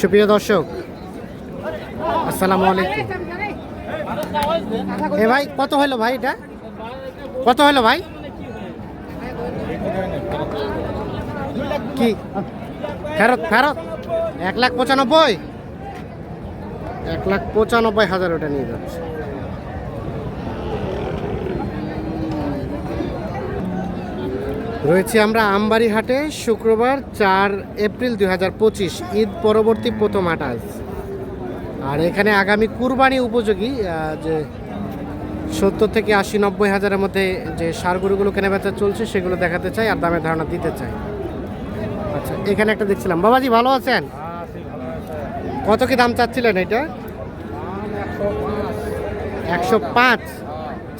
সুপ্রিয় দর্শক, আসসালাম আলাইকুম। এ ভাই, কত হলো ভাই এটা? কত হলো ভাই? কি? ফেরত ফেরত। এক লাখ পঁচানব্বই? এক লাখ পঁচানব্বই হাজার ওটা নিয়ে যাচ্ছে। রয়েছে আমরা আমবাড়ি হাটে শুক্রবার চার এপ্রিল দুই হাজার পঁচিশ, ঈদ পরবর্তী প্রথম হাট আজ। আর এখানে আগামী কুরবানি উপযোগী যে সত্তর থেকে আশি নব্বই হাজারের মধ্যে যে সার গরুগুলো কেনা বেচা চলছে, সেগুলো দেখাতে চাই আর দামের ধারণা দিতে চাই। আচ্ছা এখানে একটা দেখছিলাম। বাবাজি, ভালো আছেন? কত কি দাম চাচ্ছিলেন এটা? একশো পাঁচ।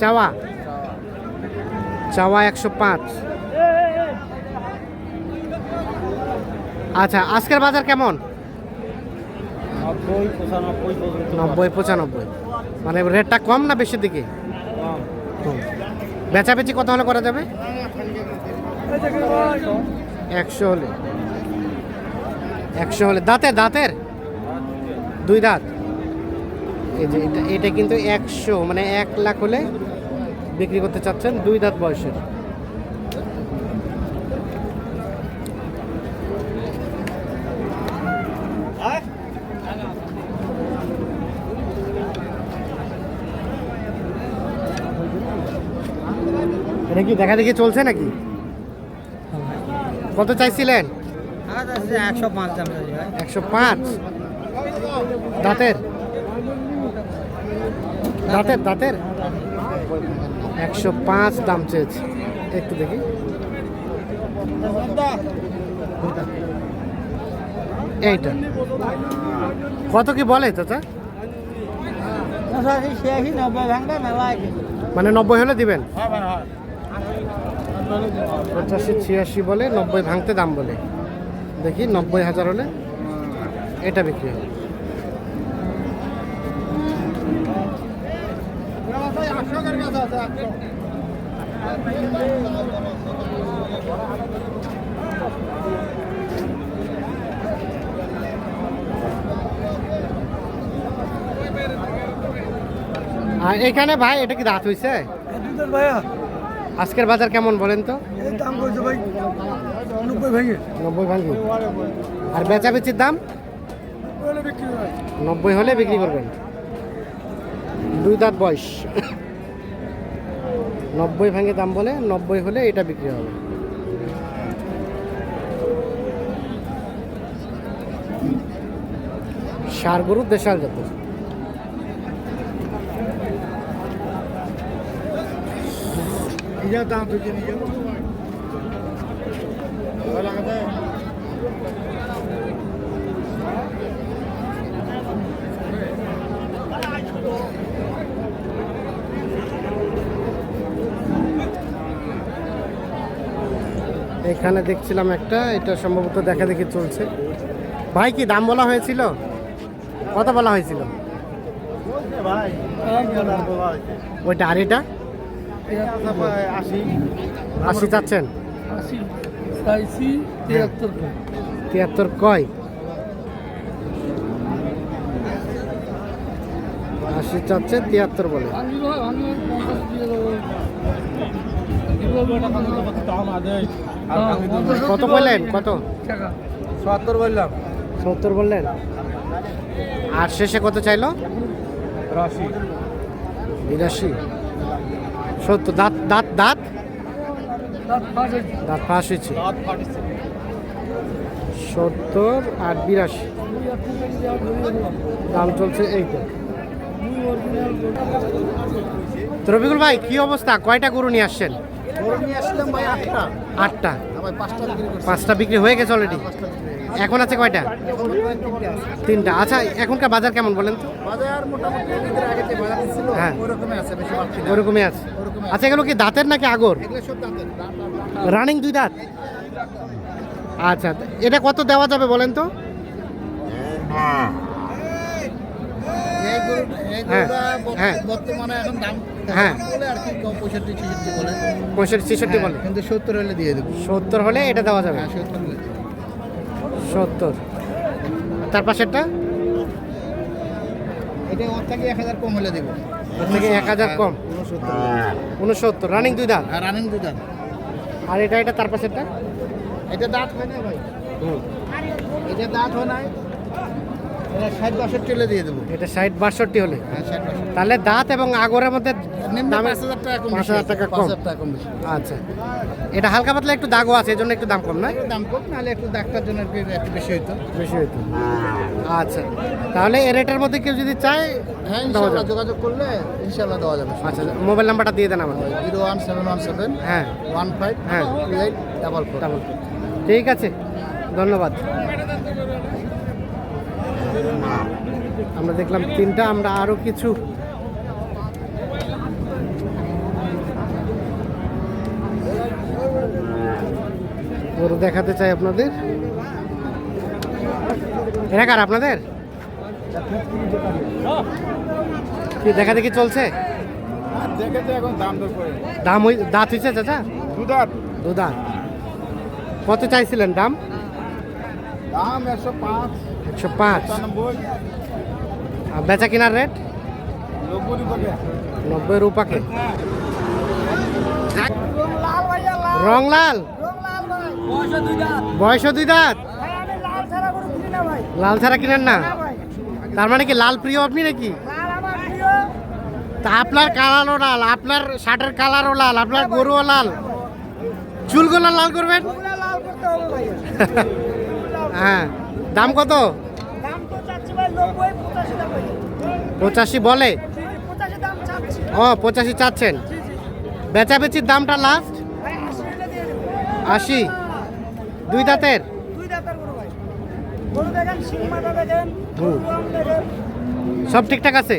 চাওয়া? চাওয়া একশো পাঁচ। আচ্ছা আজকের বাজার কেমন? নব্বই পঁচানব্বই মানে রেটটা কম না বেশির দিকে? বেচাবেচি কত হলে করা যাবে? একশো হলে। একশো হলে। দাঁতের দাঁতের? দুই দাঁত। এই যে এটা এটা কিন্তু একশো মানে এক লাখ হলে বিক্রি করতে চাচ্ছেন দুই দাঁত বয়সের। এটা কি দেখা দেখি চলছে নাকি? কত চাইছিলেন? একশো পাঁচ। দাঁতের? দাঁতের দাঁতের? একশো পাঁচ দাম চেয়েছে। একটু দেখি। এইটা। কত কি বলে চাচা? মানে নব্বই হলে দিবেন? হবে না পঁচাশি, ছিয়াশি বলে, নব্বই ভাঙতে দাম বলে। দেখি, নব্বই হাজার হলে এটা বিক্রি হবে। এখানে ভাই, এটা কি দাঁত হয়েছে ভাইয়া। আজকের বাজার কেমন বলেন তো? দাম ভাই ভেঙে। ভাঙি। আর বেচাবেচির দাম? নব্বই হলে বিক্রি করবেন। দুই দাঁত বয়স। নব্বই ভাঙে দাম বলে নব্বই হলে এটা বিক্রি হবে। সার গরু দেশাল জাতের তুলছে নিজে এখানে দেখছিলাম একটা এটা সম্ভবত দেখা দেখি চলছে। ভাই কি দাম বলা হয়েছিল? কত বলা হয়েছিল? ভাই ওইটা আর এটা? আশি চাচ্ছেন তিয়াত্তর কয়। আশি চাচ্ছে তিয়াত্তর বলে। কত বললেন? কত? সত্তর বললাম। সত্তর বললেন? আর শেষে কত চাইলো? রাশি বিরাশি। সত্তর দাঁত দাঁত দাঁত? দাঁত ফাঁস হয়েছে সত্তর আর বিরাশি। দাম চলছে এইটা তো। রবিকুল ভাই কি অবস্থা? কয়টা গরু নিয়ে আসছেন? গরু নিয়ে আসলাম ভাই আটটা। আটটা? পাঁচটা বিক্রি করছি। পাঁচটা বিক্রি হয়ে গেছে অলরেডি এখন আছে কয়টা? তিনটে। আচ্ছা এখনকার বাজার কেমন বলেন তো? বাজার মোটামুটি হ্যাঁ। ওরকমই আছে। আচ্ছা এগুলো কি দাঁতের নাকি আগর। রানিং দুই দাঁত? আচ্ছা এটা কত দেওয়া যাবে বলেন তো? হ্যাঁ, গরুটা বর্ত-। বর্তমানে এখন দাম। আর কি? কম পঁয়ষট্টি বলে। পঁয়ষট্টি ছেষট্টি বলে। কিন্তু সত্তর হলে দিয়ে দেবো। সত্তর হলে এটা দেওয়া যাবে? হ্যাঁ সত্তর তার পাশেরটা? এটা ওর থেকে এক হাজার কম হলে দেবো। ওর থেকে এক হাজার কম। উনসত্তর। উনসত্তর। রানিং দুই দাঁত? আর রানিং দাঁত। আর এটা এটা তার পাশেরটা? এটা দাঁত হয় না ভাই। হুম। এটা দাঁত হয় নাই। এটা ষাট বাষট্টি হলে দিয়ে দেবো। এটা ষাট বাষট্টি হলে। হ্যাঁ তাহলে দাঁত এবং আগরের মধ্যে পাঁচ হাজার টাকা কম আচ্ছা। এটা হালকা পাতলা একটু দাগও আছে এই জন্য একটু দাম কম না দাম কম নাহলে একটু ডাক্তার জন্য একটু বেশি হইতো। বেশি হইতো। আচ্ছা। তাহলে এ রেটের মধ্যে কেউ যদি চায় হ্যাঁ দেওয়া ইনশাল্লাহ যোগাযোগ করলে ইনশাল্লাহ দেওয়া যাবে। আচ্ছা মোবাইল নাম্বারটা দিয়ে দেন আমার zero one seven one seven হ্যাঁ। ওয়ান ফাইভ হ্যাঁ। Eight double four. তারপর ঠিক আছে। ধন্যবাদ। আমরা দেখলাম তিনটা আমরা আরও কিছু। গরু দেখাতে চাই আপনাদের। এরা কার আপনাদের? কি দেখা দেখি চলছে? দাম দাঁত হয়েছে চাচা? দুধার দুদা কত চাইছিলেন দাম? দাম একশো পাঁচ। একশো পাঁচ। আর বেচা কেনার রেট? নব্বই রুপে নব্বই রূপাকে রং লাল? বয়স দুই দাঁত। লাল ছাড়া কিনেন না? তার মানে কি লাল প্রিয় আপনি নাকি? তা আপনার কালারও লাল আপনার শার্টের কালারও লাল আপনার গরুও লাল। চুলগুলো লাল করবেন? হ্যাঁ। দাম কত? পঁচাশি বলে? ও পঁচাশি চাচ্ছেন। বেচাবেচির দামটা লাস্ট আশি দুই দাঁতের? সব ঠিকঠাক আছে?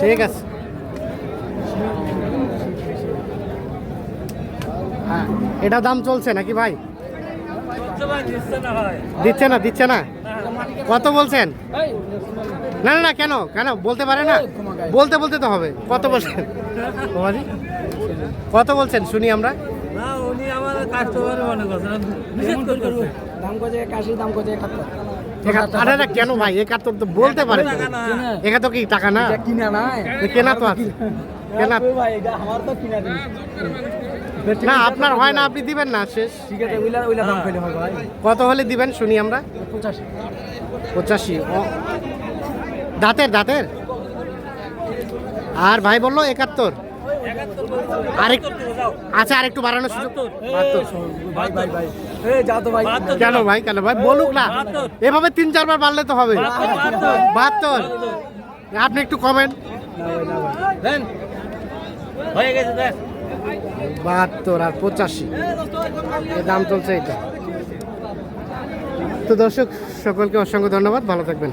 ঠিক আছে। হ্যাঁ এটা দাম চলছে নাকি ভাই? দিচ্ছে না দিচ্ছে না? কত বলছেন? না না না কেন? কেন? বলতে পারে না? বলতে বলতে তো হবে। কত বলছেন? কত বলছেন? শুনি আমরা। কেন ভাই? একাত্তর তো বলতে পারে। একা তো কি টাকা না? এটা কিনা তো আছে। কেনা ওই ভাই এটা আমার তো কিনা না আপনার হয় না আপনি দিবেন না শেষ। ঠিক আছে ওইলা ওইলা দাম পেলে হবে ভাই। কত হলে দিবেন শুনি আমরা? পঁচাশি। পঁচাশি ও। দাঁতের দাঁতের? আর ভাই বলল একাত্তর। আরেক আচ্ছা আর একটু বাড়ানোর সুযোগ। কেন ভাই কেন ভাই? বলুক না। এভাবে তিন চারবার বাড়লে তো হবে। বাহাত্তর। আপনি একটু কমেন। হয়ে গেছে বাহাত্তর আর পঁচাশি। দাম চলছে এটা তো দর্শক সকলকে অসংখ্য ধন্যবাদ। ভালো থাকবেন।